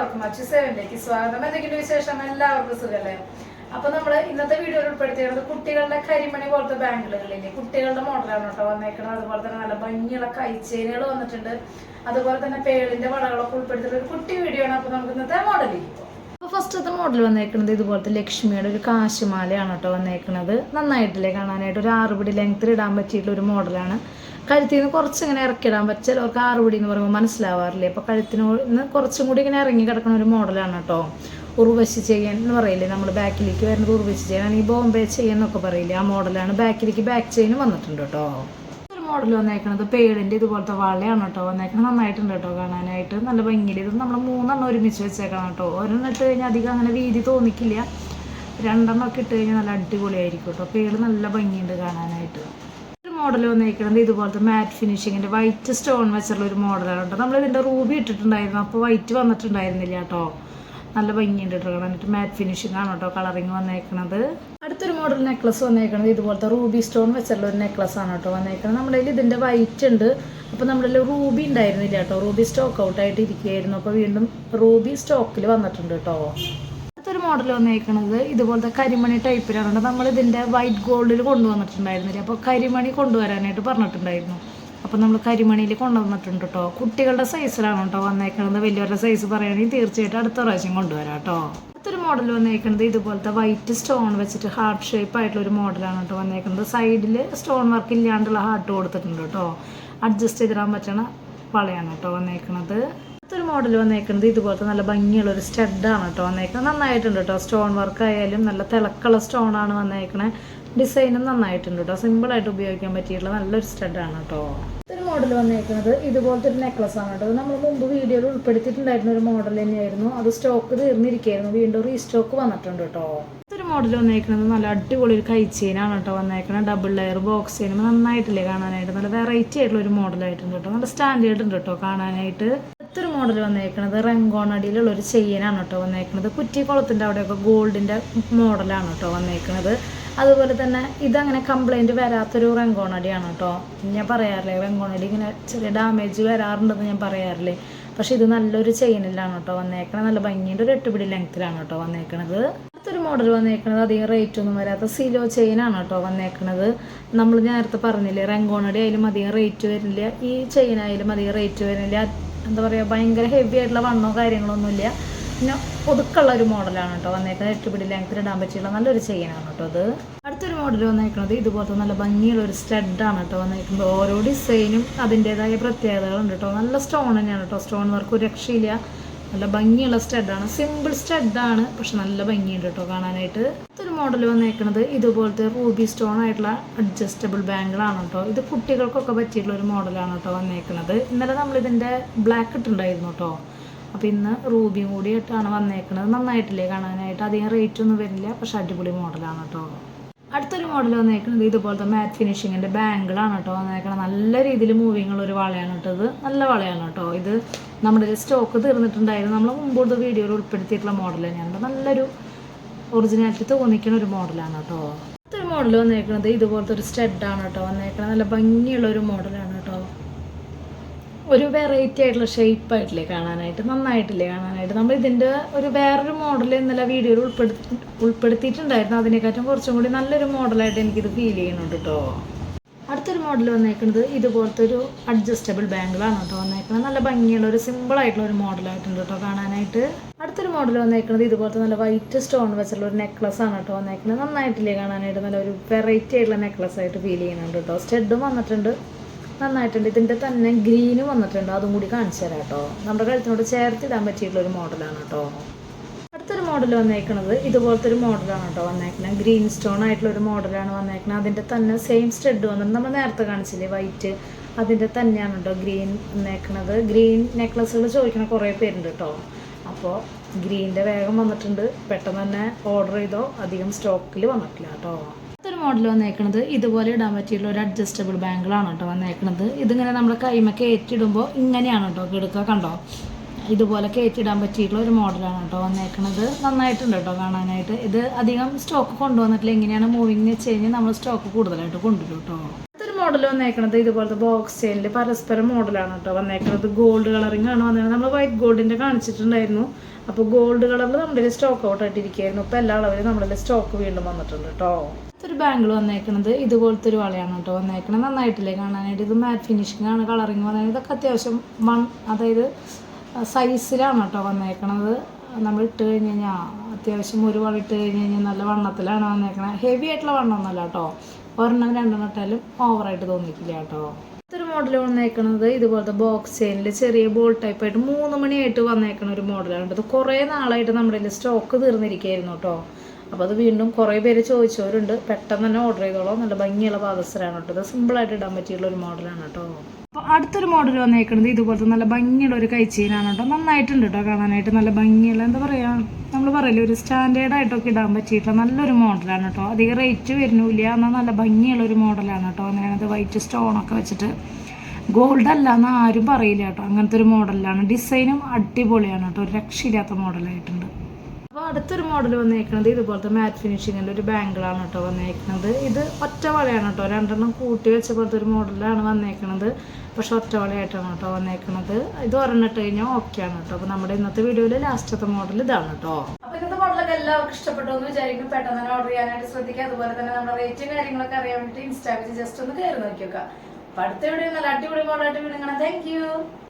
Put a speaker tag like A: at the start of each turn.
A: എല്ലാവർക്കും അച്ചു സേവനിലേക്ക് സ്വാഗതം. എന്തെങ്കിലും വിശേഷം? എല്ലാവർക്കും സുഖല്ലേ? അപ്പൊ നമ്മൾ ഇന്നത്തെ വീഡിയോയിൽ ഉൾപ്പെടുത്തിയിരുന്നത് കുട്ടികളുടെ കരിമണി പോലത്തെ ബാങ്കിളുകളില്ലേ കുട്ടികളുടെ മോഡലാണ് കേട്ടോ വന്നേക്കുന്നത് അതുപോലെ തന്നെ നല്ല ഭംഗിയുള്ള കൈച്ചേനുകൾ വന്നിട്ടുണ്ട്. അതുപോലെ തന്നെ പേളിന്റെ വളകളൊക്കെ ഉൾപ്പെടുത്തിയിട്ട് ഒരു കുട്ടി വീഡിയോ ആണ്. അപ്പൊ നമുക്ക് ഇന്നത്തെ അപ്പൊ അപ്പോൾ ഫസ്റ്റത്തെ മോഡൽ വന്നേക്കുന്നത് ഇതുപോലത്തെ ലക്ഷ്മിയുടെ ഒരു കാശുമാലയാണ് കേട്ടോ വന്നേക്കുന്നത് നന്നായിട്ടില്ലേ കാണാനായിട്ട്? ഒരു ആറുപടി ലെങ്ത്തിൽ ഇടാൻ പറ്റിയിട്ടുള്ള ഒരു മോഡലാണ് കഴുത്തിൽ നിന്ന് കുറച്ചിങ്ങനെ ഇറക്കിടാൻ പറ്റും. ചിലവർക്ക് ആറുപിടി എന്ന് പറയുമ്പോൾ മനസ്സിലാവാറില്ലേ? അപ്പോൾ കഴുത്തിന് നിന്ന് കുറച്ചും കൂടി ഇങ്ങനെ ഇറങ്ങി കിടക്കുന്ന ഒരു മോഡലാണ് കേട്ടോ ഉർവശി ചെയ്യാൻ എന്ന് പറയില്ലേ? നമ്മൾ ബാക്കിലേക്ക് വരുന്നത് ഉർവശി ചെയ്യാൻ അല്ലെങ്കിൽ ബോംബെ ചെയ്യാൻ എന്നൊക്കെ പറയില്ലേ? ആ മോഡലാണ് ബാക്കിലേക്ക് ബാക്ക് ചെയിൻ വന്നിട്ടുണ്ട് കേട്ടോ ഒരു മോഡൽ വന്നേക്കണത് പേടിന്റെ ഇതുപോലത്തെ വളയാണ് കേട്ടോ വന്നേക്കണത് നന്നായിട്ടുണ്ട് കേട്ടോ കാണാനായിട്ട്. നല്ല ഭംഗിയിൽ ഇത് നമ്മൾ മൂന്നെണ്ണം ഒരുമിച്ച് വെച്ചേക്കണം കേട്ടോ ഒരെണ്ണം ഇട്ട് കഴിഞ്ഞാൽ അധികം അങ്ങനെ വീതി തോന്നിക്കില്ല. രണ്ടെണ്ണം ഒക്കെ ഇട്ട് കഴിഞ്ഞാൽ നല്ല അടിപൊളിയായിരിക്കും കേട്ടോ പേൾ നല്ല ഭംഗിയുണ്ട് കാണാനായിട്ട്. മോഡൽ വന്നിരിക്കുന്നത് ഇതുപോലത്തെ മാറ്റ് ഫിനിഷിങ്ങിന്റെ വൈറ്റ് സ്റ്റോൺ വെച്ചുള്ള ഒരു മോഡലാണ് കേട്ടോ നമ്മൾ ഇതിന്റെ റൂബി ഇട്ടിട്ടുണ്ടായിരുന്നു. അപ്പോൾ വൈറ്റ് വന്നിട്ടുണ്ടായിരുന്നില്ല കേട്ടോ നല്ല ഭംഗിയുണ്ട് കേട്ടോ എന്നിട്ട് മാറ്റ് ഫിനിഷിംഗ് ആണ് കേട്ടോ കളറിങ് വന്നേക്കണത്. അടുത്തൊരു മോഡൽ നെക്ലസ് വന്നേക്കണത് ഇതുപോലത്തെ റൂബി സ്റ്റോൺ വെച്ചുള്ള ഒരു നെക്ലസ് ആണ് കേട്ടോ വന്നേക്കണത്. നമ്മുടെ കയ്യിൽ ഇതിന്റെ വൈറ്റ് ഉണ്ട്. അപ്പോൾ നമ്മുടെ റൂബി ഉണ്ടായിരുന്നില്ല കേട്ടോ റൂബി സ്റ്റോക്ക് ഔട്ട് ആയിട്ട് ഇരിക്കുകയായിരുന്നു. അപ്പോൾ വീണ്ടും റൂബി സ്റ്റോക്കിൽ വന്നിട്ടുണ്ട് കേട്ടോ മോഡൽ വന്നേക്കണത് ഇതുപോലത്തെ കരിമണി ടൈപ്പിലാണ് നമ്മൾ ഇതിന്റെ വൈറ്റ് ഗോൾഡിൽ കൊണ്ടുവന്നിട്ടുണ്ടായിരുന്നില്ല. അപ്പോൾ കരിമണി കൊണ്ടുവരാനായിട്ട് പറഞ്ഞിട്ടുണ്ടായിരുന്നു. അപ്പോൾ നമ്മൾ കരിമണിയിൽ കൊണ്ടുവന്നിട്ടുണ്ട് കേട്ടോ കുട്ടികളുടെ സൈസിലാണ് കേട്ടോ വന്നേക്കണത്. വലിയവരുടെ സൈസ് പറയുകയാണെങ്കിൽ തീർച്ചയായിട്ടും അടുത്ത പ്രാവശ്യം കൊണ്ടുവരാം കേട്ടോ അടുത്തൊരു മോഡൽ വന്നേക്കുന്നത് ഇതുപോലത്തെ വൈറ്റ് സ്റ്റോൺ വെച്ചിട്ട് ഹാർട്ട് ഷേപ്പ് ആയിട്ടുള്ള ഒരു മോഡലാണ് കേട്ടോ വന്നേക്കുന്നത് സൈഡിൽ സ്റ്റോൺ വർക്ക് ഇല്ലാണ്ടുള്ള ഹാർട്ട് കൊടുത്തിട്ടുണ്ട് കേട്ടോ അഡ്ജസ്റ്റ് ചെയ്തിടാൻ പറ്റണ വളയാണ് കേട്ടോ വന്നേക്കണത്. അടുത്തൊരു മോഡൽ വന്നേക്കുന്നത് ഇതുപോലത്തെ നല്ല ഭംഗിയുള്ള ഒരു സ്റ്റഡാണ് കേട്ടോ വന്നേക്കുന്നത് നന്നായിട്ടുണ്ട് കേട്ടോ സ്റ്റോൺ വർക്ക് ആയാലും നല്ല തിളക്കുള്ള സ്റ്റോൺ ആണ് വന്നേക്കണേ. ഡിസൈനും നന്നായിട്ടുണ്ട് കേട്ടോ സിമ്പിളായിട്ട് ഉപയോഗിക്കാൻ പറ്റിയിട്ടുള്ള നല്ലൊരു സ്റ്റഡാണ് കേട്ടോ ഒരു മോഡൽ വന്നേക്കുന്നത് ഇതുപോലത്തെ ഒരു നെക്ലസ് ആണ് കേട്ടോ നമ്മൾ മുമ്പ് വീഡിയോയിൽ ഉൾപ്പെടുത്തിയിട്ടുണ്ടായിരുന്ന ഒരു മോഡൽ തന്നെയായിരുന്നു. അത് സ്റ്റോക്ക് തീർന്നിരിക്കുകയായിരുന്നു. വീണ്ടും റീസ്റ്റോക്ക് വന്നിട്ടുണ്ട് കേട്ടോ ഒരു മോഡൽ വന്നേക്കുന്നത് നല്ല അടിപൊളി ഒരു കൈച്ചെയിനാണ് കേട്ടോ വന്നേക്കുന്നത് ഡബിൾ ലെയർ ബോക്സ് ചെയിനും നന്നായിട്ടില്ലേ കാണാനായിട്ട്. നല്ല വെറൈറ്റി ആയിട്ടുള്ള ഒരു മോഡലായിട്ടുണ്ട് കേട്ടോ നല്ല സ്റ്റാൻഡേർഡ് ഉണ്ട് കേട്ടോ കാണാനായിട്ട്. അടുത്തൊരു മോഡൽ വന്നേക്കുന്നത് റെങ്കോണടിയിലുള്ള ഒരു ചെയിനാണ് കേട്ടോ വന്നേക്കുന്നത് കുറ്റിക്കുളത്തിന്റെ അവിടെയൊക്കെ ഗോൾഡിന്റെ മോഡലാണ് കേട്ടോ വന്നേക്കുന്നത് അതുപോലെ തന്നെ ഇതങ്ങനെ കംപ്ലൈന്റ് വരാത്തൊരു റെങ്കോണടിയാണ് കേട്ടോ ഞാൻ പറയാറില്ലേ? റെങ്കോണടി ഇങ്ങനെ ചെറിയ ഡാമേജ് വരാറുണ്ടെന്ന് ഞാൻ പറയാറില്ലേ? പക്ഷേ ഇത് നല്ലൊരു ചെയിനിലാണ് കേട്ടോ വന്നേക്കണത്. നല്ല ഭംഗിയുടെ ഒരു എട്ടുപിടി ലെങ്ത്തിലാണ് കേട്ടോ വന്നേക്കണത്. അടുത്തൊരു മോഡൽ വന്നേക്കണത് അധികം റേറ്റ് ഒന്നും വരാത്ത സിലോ ചെയിനാണ് കേട്ടോ വന്നേക്കണത്. നമ്മൾ നേരത്തെ പറഞ്ഞില്ലേ റെങ്കോണടി ആയാലും അധികം റേറ്റ് വരുന്നില്ല. ഈ ചെയിൻ അധികം റേറ്റ് വരുന്നില്ല. എന്താ പറയുക ഭയങ്കര ഹെവി ആയിട്ടുള്ള വണ്ണോ കാര്യങ്ങളൊന്നുമില്ല പിന്നെ ഒതുക്കുള്ള ഒരു മോഡലാണ് കേട്ടോ വന്നേക്കുന്നത്. എട്ടുപിടി ലെങ്ത്തിൽ ഇടാൻ പറ്റിയുള്ള നല്ലൊരു ചെയിനാണ് കേട്ടോ അത്. അടുത്തൊരു മോഡൽ വന്നേക്കുന്നത് ഇതുപോലത്തെ നല്ല ഭംഗിയുള്ള ഒരു സ്റ്റഡാണ് കേട്ടോ വന്നേക്കുന്നത്. ഓരോ ഡിസൈനും അതിന്റെതായ പ്രത്യേകതകളുണ്ട് കേട്ടോ. നല്ല സ്റ്റോൺ തന്നെയാണ് കേട്ടോ. സ്റ്റോൺ വർക്ക് ഒരു രക്ഷയില്ല. നല്ല ഭംഗിയുള്ള സ്റ്റഡാണ്. സിമ്പിൾ സ്റ്റഡാണ് പക്ഷെ നല്ല ഭംഗിയുണ്ട് കേട്ടോ കാണാനായിട്ട്. ഇതൊരു മോഡൽ വന്നേക്കുന്നത് ഇതുപോലത്തെ റൂബി സ്റ്റോൺ ആയിട്ടുള്ള അഡ്ജസ്റ്റബിൾ ബാങ്കിളാണ് കേട്ടോ. ഇത് കുട്ടികൾക്കൊക്കെ പറ്റിയിട്ടുള്ള ഒരു മോഡലാണ് കേട്ടോ വന്നേക്കുന്നത് ഇന്നലെ നമ്മൾ ഇതിന്റെ ബ്ലാക്ക് ഇട്ടുണ്ടായിരുന്നു കേട്ടോ. അപ്പോൾ ഇന്ന് റൂബിയും കൂടി ഇട്ടാണ് വന്നേക്കുന്നത് നന്നായിട്ടില്ലേ കാണാനായിട്ട്? അധികം റേറ്റ് ഒന്നും വരില്ല പക്ഷെ അടിപൊളി മോഡലാണ് കേട്ടോ. അടുത്തൊരു മോഡൽ വന്നേക്കുന്നത് ഇതുപോലത്തെ മാറ്റ് ഫിനിഷിങ്ങിന്റെ ബാങ്കിളാണ് കേട്ടോ വന്നേക്കുന്നത് നല്ല രീതിയിൽ മൂവിങ് ഒരു വളയാണ് കേട്ടോ ഇത്. നല്ല വളയാണ് കേട്ടോ ഇത്. നമ്മുടെ സ്റ്റോക്ക് തീർന്നിട്ടുണ്ടായിരുന്നു. നമ്മൾ മുമ്പോട്ട് വീഡിയോയിൽ ഉൾപ്പെടുത്തിയിട്ടുള്ള മോഡൽ തന്നെയാണ്. നല്ലൊരു ഒറിജിനാലിറ്റി തോന്നിക്കുന്ന ഒരു മോഡലാണ് കേട്ടോ. അടുത്തൊരു മോഡൽ വന്നേക്കുന്നത് ഇതുപോലത്തെ ഒരു സ്റ്റെഡാണ് കേട്ടോ വന്നേക്കുന്നത് നല്ല ഭംഗിയുള്ള ഒരു മോഡലാണ് കേട്ടോ. ഒരു വെറൈറ്റി ആയിട്ടുള്ള ഷേപ്പ് ആയിട്ടില്ലേ കാണാനായിട്ട് നന്നായിട്ടില്ലേ കാണാനായിട്ട്. നമ്മൾ ഇതിന്റെ ഒരു വേറൊരു മോഡൽ ഇന്നലെ വീഡിയോയിൽ ഉൾപ്പെടുത്തി ഉൾപ്പെടുത്തിയിട്ടുണ്ടായിരുന്നു. അതിനെക്കാട്ടും കുറച്ചും കൂടി നല്ലൊരു മോഡലായിട്ട് എനിക്കിത് ഫീൽ ചെയ്യുന്നുണ്ട് കേട്ടോ അടുത്തൊരു മോഡൽ വന്നേക്കുന്നത് ഇതുപോലത്തെ ഒരു അഡ്ജസ്റ്റബിൾ ബാങ്കിളാണ് കേട്ടോ വന്നേക്കുന്നത് നല്ല ഭംഗിയുള്ള ഒരു സിമ്പിൾ ആയിട്ടുള്ള ഒരു മോഡലായിട്ടുണ്ട് കേട്ടോ കാണാനായിട്ട്. അടുത്തൊരു മോഡൽ വന്നേക്കുന്നത് ഇതുപോലത്തെ നല്ല വൈറ്റ് സ്റ്റോൺ വെച്ചുള്ള ഒരു നെക്ലസ് ആണ് കേട്ടോ വന്നേക്കുന്നത് നന്നായിട്ടില്ലേ കാണാനായിട്ട്? നല്ല ഒരു വെറൈറ്റി ആയിട്ടുള്ള നെക്ലസ് ആയിട്ട് ഫീൽ ചെയ്യുന്നുണ്ട് കേട്ടോ സ്റ്റെഡും വന്നിട്ടുണ്ട്. നന്നായിട്ടുണ്ട്. ഇതിന്റെ തന്നെ ഗ്രീന് വന്നിട്ടുണ്ട്. അതും കൂടി കാണിച്ചു തരാം കേട്ടോ. നമ്മുടെ കഴുത്തിനോട് ചേർത്തിടാൻ പറ്റിയിട്ടുള്ള ഒരു മോഡലാണ് കേട്ടോ. അടുത്തൊരു മോഡൽ വന്നേക്കണത് ഇതുപോലത്തെ ഒരു മോഡലാണ് കേട്ടോ വന്നേക്കുന്നത് ഗ്രീൻ സ്റ്റോൺ ആയിട്ടുള്ള ഒരു മോഡലാണ് വന്നേക്കുന്നത് അതിന്റെ തന്നെ സെയിം സ്റ്റെഡ് വന്നിട്ട് നമ്മൾ നേരത്തെ കാണിച്ചില്ലേ വൈറ്റ് അതിന്റെ തന്നെയാണ് കേട്ടോ ഗ്രീൻ വന്നേക്കണത്. ഗ്രീൻ നെക്ലസ്സുകൾ ചോദിക്കണ കുറേ പേരുണ്ട് കേട്ടോ. അപ്പോൾ ഗ്രീന്റെ വേഗം വന്നിട്ടുണ്ട്. പെട്ടെന്ന് തന്നെ ഓർഡർ ചെയ്തോ. അധികം സ്റ്റോക്കിൽ വന്നിട്ടില്ല കേട്ടോ. മോഡൽ വന്നേക്കണത് ഇതുപോലെ ഇടാൻ പറ്റിയുള്ള ഒരു അഡ്ജസ്റ്റബിൾ ബാങ്കിളാണ് കേട്ടോ വന്നേക്കണത്. ഇതിങ്ങനെ നമ്മൾ കൈമൊക്കെ ഏറ്റിടുമ്പോൾ ഇങ്ങനെയാണ് കേട്ടോ കിടക്കുക കണ്ടോ? ഇതുപോലെ കയറ്റിടാൻ പറ്റിയിട്ടുള്ള ഒരു മോഡലാണ് കേട്ടോ വന്നേക്കണത്. നന്നായിട്ടുണ്ട് കേട്ടോ കാണാനായിട്ട്. ഇത് അധികം സ്റ്റോക്ക് കൊണ്ടുവന്നിട്ടില്ല. എങ്ങനെയാണ് മൂവിങ് വെച്ച് കഴിഞ്ഞാൽ നമ്മൾ സ്റ്റോക്ക് കൂടുതലായിട്ട് കൊണ്ടുവരും കേട്ടോ. മോഡൽ വന്നേക്കണത് ഇതുപോലത്തെ ബോക്സ് ചെയിനിൽ പരസ്പരം മോഡലാണ് കേട്ടോ വന്നേക്കണത്. ഗോൾഡ് കളറിംഗ് ആണ് നമ്മൾ വൈറ്റ് ഗോൾഡിന്റെ കാണിച്ചിട്ടുണ്ടായിരുന്നു. അപ്പോൾ ഗോൾഡ് കളറിൽ നമ്മുടെ സ്റ്റോക്ക് ഔട്ട് ആയിട്ടിരിക്കുകയായിരുന്നു. ഇപ്പോൾ എല്ലാ അളവിലും നമ്മുടെ സ്റ്റോക്ക് വീണ്ടും വന്നിട്ടുണ്ട് കേട്ടോ ഒരു ബാങ്കിൾ വന്നേക്കണത്. ഇതുപോലത്തെ ഒരു വളയാണ് കേട്ടോ വന്നേക്കണത്. നന്നായിട്ടില്ലേ കാണാനായിട്ട്. ഇത് മാറ്റ് ഫിനിഷിംഗ് ആണ്. കളറിങ് വന്നേക്കുന്നത് ഇതൊക്കെ അത്യാവശ്യം വൺ അതായത് സൈസിലാണ് കേട്ടോ വന്നേക്കണത്. നമ്മൾ ഇട്ട് കഴിഞ്ഞ് കഴിഞ്ഞാൽ അത്യാവശ്യം ഒരു വള ഇട്ട് കഴിഞ്ഞ് കഴിഞ്ഞാൽ നല്ല വണ്ണത്തിലാണ് വന്നേക്കണത്. ഹെവി ആയിട്ടുള്ള വണ്ണമൊന്നുമല്ല കേട്ടോ ഒരെണ്ണം രണ്ടെണ്ണം ഇട്ടാലും ഓവറായിട്ട് തോന്നിക്കില്ല കേട്ടോ. ഇത്തൊരു മോഡൽ വന്നേക്കണത് ഇതുപോലത്തെ ബോക്സ് ചെയിനിൽ ചെറിയ ബോൾ ടൈപ്പ് ആയിട്ട് മൂന്ന് മണിയായിട്ട് വന്നേക്കണ ഒരു മോഡലാണ് ഇത് കുറേ നാളായിട്ട് നമ്മുടെ കയ്യിൽ സ്റ്റോക്ക് തീർന്നിരിക്കുകയായിരുന്നു കേട്ടോ. അപ്പോൾ അത് വീണ്ടും കുറേ പേര് ചോദിച്ചവരുണ്ട്. പെട്ടെന്ന് തന്നെ ഓർഡർ ചെയ്തോളാം. നല്ല ഭംഗിയുള്ള പാദസരാണ് കേട്ടോ. ഇത് സിമ്പിളായിട്ട് ഇടാൻ പറ്റിയുള്ള ഒരു മോഡലാണ് കേട്ടോ. അപ്പോൾ അടുത്തൊരു മോഡൽ വന്നേക്കുന്നത് ഇതുപോലത്തെ നല്ല ഭംഗിയുള്ള ഒരു കൈച്ചീനാണ് കേട്ടോ. നന്നായിട്ടുണ്ട് കേട്ടോ കാണാനായിട്ട്. നല്ല ഭംഗിയുള്ള എന്താ പറയുക നമ്മൾ പറയില്ല ഒരു സ്റ്റാൻഡേർഡായിട്ടൊക്കെ ഇടാൻ പറ്റിയിട്ടുള്ള നല്ലൊരു മോഡലാണ് കേട്ടോ. അധികം റേറ്റ് വരുന്നില്ല എന്നാൽ നല്ല ഭംഗിയുള്ള ഒരു മോഡലാണ് കേട്ടോ. അങ്ങനെയാണത് വൈറ്റ് സ്റ്റോണൊക്കെ വെച്ചിട്ട്. ഗോൾഡ് അല്ല എന്ന് ആരും പറയില്ല കേട്ടോ. അങ്ങനത്തെ ഒരു മോഡലാണ് ഡിസൈനും അടിപൊളിയാണ് കേട്ടോ. ഒരു രക്ഷയില്ലാത്ത മോഡലായിട്ടുണ്ട് അടുത്തൊരു മോഡൽ വന്നേക്കുന്നത് ഇതുപോലത്തെ മാറ്റ് ഫിനിഷിങ്ങിന്റെ ഒരു ബാങ്കിളാണ് കേട്ടോ വന്നേക്കുന്നത് ഇത് ഒറ്റ വളയാണ് കേട്ടോ രണ്ടെണ്ണം കൂട്ടി വെച്ച പോലത്തെ ഒരു മോഡലാണ് വന്നേക്കുന്നത് പക്ഷെ ഒറ്റ വളയായിട്ടാണ് കേട്ടോ വന്നേക്കുന്നത് ഇത് ഒരെണ്ണിട്ട് കഴിഞ്ഞാൽ ഓക്കെ ആണ് കേട്ടോ അപ്പോൾ നമ്മുടെ ഇന്നത്തെ വീഡിയോയിൽ ലാസ്റ്റത്തെ മോഡൽ ഇതാണ് കേട്ടോ അപ്പോൾ ഇന്നത്തെ മോഡലൊക്കെ എല്ലാവർക്കും ഇഷ്ടപ്പെട്ടു എന്ന് വിചാരിക്കും പെട്ടെന്ന് തന്നെ ഓർഡർ ചെയ്യാനായിട്ട് ശ്രദ്ധിക്കുക അതുപോലെ തന്നെ നമ്മുടെ റേറ്റും കാര്യങ്ങളൊക്കെ അറിയാൻ വേണ്ടി ഇൻസ്റ്റാഗ്രാമിൽ ജസ്റ്റ് ഒന്ന് കയറി നോക്കിയൊക്കെ. അപ്പോൾ അടുത്ത വീഡിയോ നല്ല അടിപൊളി മോഡലായിട്ട് വീണ്ടും കാണാം. താങ്ക്